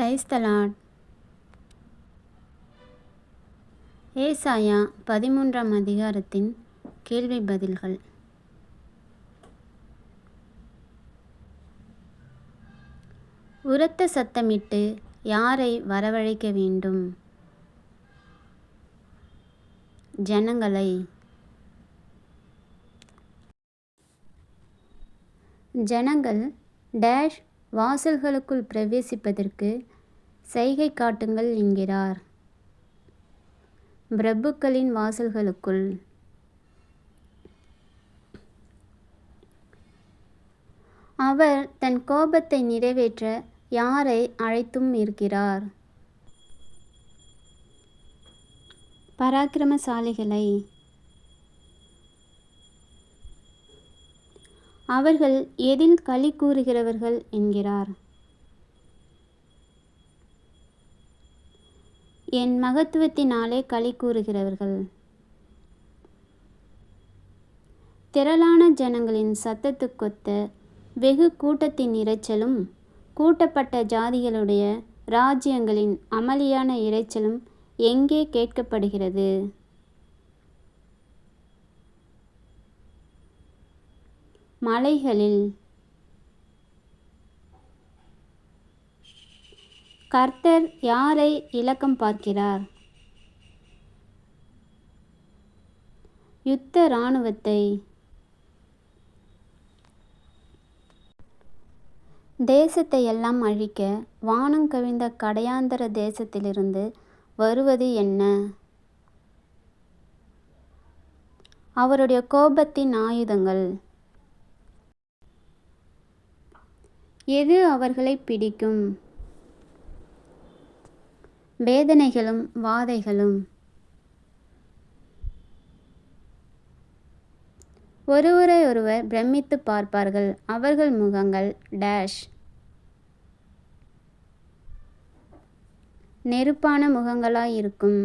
Praise the Lord ஏசாயா பதிமூன்றாம் அதிகாரத்தின் கேள்வி பதில்கள். உரத்த சத்தமிட்டு யாரை வரவழைக்க வேண்டும்? ஜனங்களை. ஜனங்கள் டேஷ் வாசல்களுக்குள் பிரவேசிப்பதற்கு சைகை காட்டுங்கள் என்கிறார். பிரபுக்களின் வாசல்களுக்குள். அவர் தன் கோபத்தை நிறைவேற்ற யாரை அழைத்தும் இருக்கிறார் பராக்கிரமசாலிகளை அவர்கள் எதில் களி கூறுகிறவர்கள் என்கிறார். என் மகத்துவத்தினாலே களி கூறுகிறவர்கள். திரளான ஜனங்களின் சத்தத்துக்கொத்த வெகு கூட்டத்தின் இரைச்சலும் கூட்டப்பட்ட ஜாதிகளுடைய ராஜ்யங்களின் அமளியான இரைச்சலும் எங்கே கேட்கப்படுகிறது? மலைகளில் கர்த்தர் யாரை இலக்கம் பார்க்கிறார்? யுத்த இராணுவத்தை தேசத்தை எல்லாம் அழிக்க வானம் கவிழ்ந்த கடையாந்தர தேசத்திலிருந்து வருவது என்ன? அவருடைய கோபத்தின் ஆயுதங்கள் எது அவர்களை பிடிக்கும்? வேதனைகளும் வாதைகளும். ஒருவரை ஒருவர் பிரமித்து பார்ப்பார்கள். அவர்கள் முகங்கள் டேஷ் நெருப்பான முகங்களாயிருக்கும்.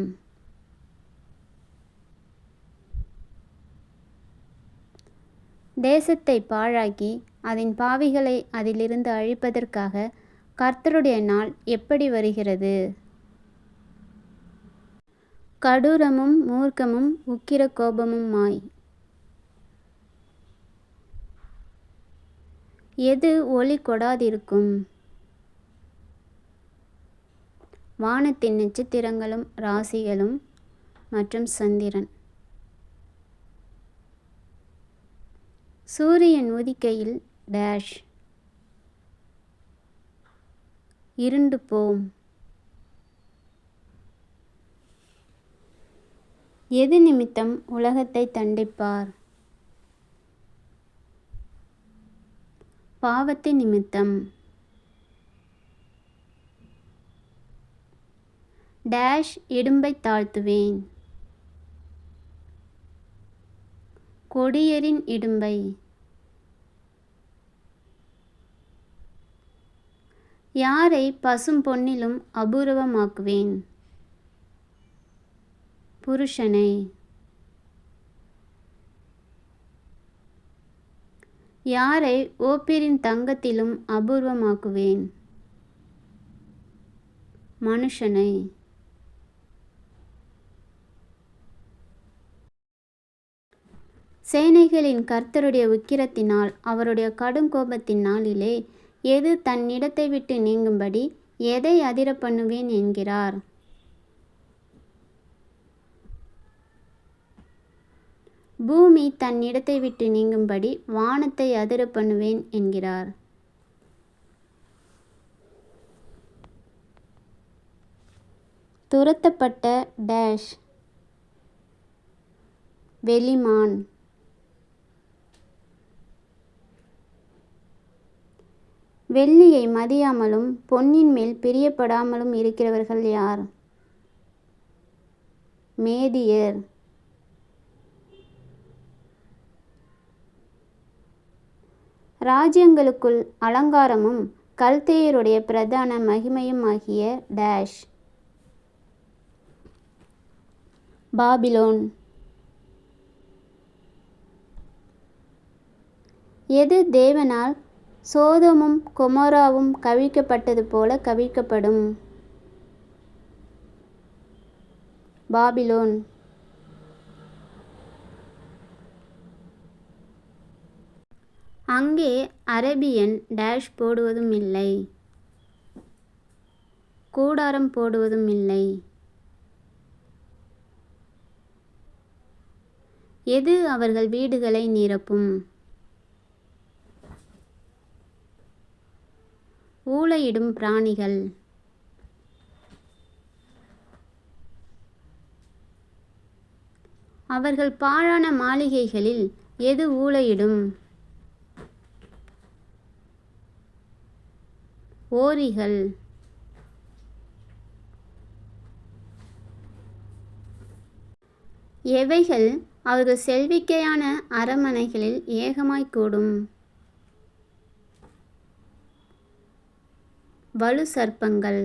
தேசத்தை பாழாக்கி அதன் பாவிகளை அதிலிருந்து அழிப்பதற்காக கர்த்தருடைய நாள் எப்படி வருகிறது? கடூரமும் மூர்க்கமும் உக்கிர கோபமுமாய். எது ஒளி கொடாதிருக்கும்? வானத்தின் நட்சத்திரங்களும் ராசிகளும் மற்றும் சந்திரன். சூரியன் உதிக்கையில் டேஷ் இருண்டு போம். எது நிமித்தம் உலகத்தை தண்டிப்பார்? பாவத்தை நிமித்தம். டேஷ் இடும்பை தாழ்த்துவேன். கொடியரின் இடும்பை. யாரை பசும் பொன்னிலும் அபூர்வமாக்குவேன்? புருஷனை. யாரை ஓப்பிரின் தங்கத்திலும் அபூர்வமாக்குவேன்? மனுஷனை. சேனைகளின் கர்த்தருடைய உக்கிரத்தினால் அவருடைய கடும் கோபத்தின் நாளிலே எது தன்னிடத்தை விட்டு நீங்கும்படி எதை அதிர பண்ணுவேன் என்கிறார்? பூமி தன் இடத்தை விட்டு நீங்கும்படி வானத்தை அதிர பண்ணுவேன் என்கிறார். துரத்தப்பட்ட டேஷ் வெளிமான். வெள்ளியை மதியாமலும் பொன்னின் மேல் பிரியப்படாமலும் இருக்கிறவர்கள் யார்? மேதியர். ராஜ்யங்களுக்குள் அலங்காரமும் கல்தேயருடைய பிரதான மகிமையும் ஆகிய டேஷ். பாபிலோன். எது தேவனால் சோதமும் கொமோராவும் கவிழ்க்கப்பட்டது போல கவிழ்க்கப்படும். பாபிலோன். அங்கே அரேபியன் டேஷ் போடுவதும் இல்லை. கூடாரம் போடுவதும் இல்லை. எது அவர்கள் வீடுகளை நிரப்பும்? ஊளையிடும் பிராணிகள். அவர்கள் பாழான மாளிகைகளில் எது ஊளையிடும்? ஓரிகள். எவைகள் அவர்கள் செல்விக்கையான அரமனைகளில் ஏகமாய்க்கூடும் கூடும் வலு சர்ப்பங்கள்.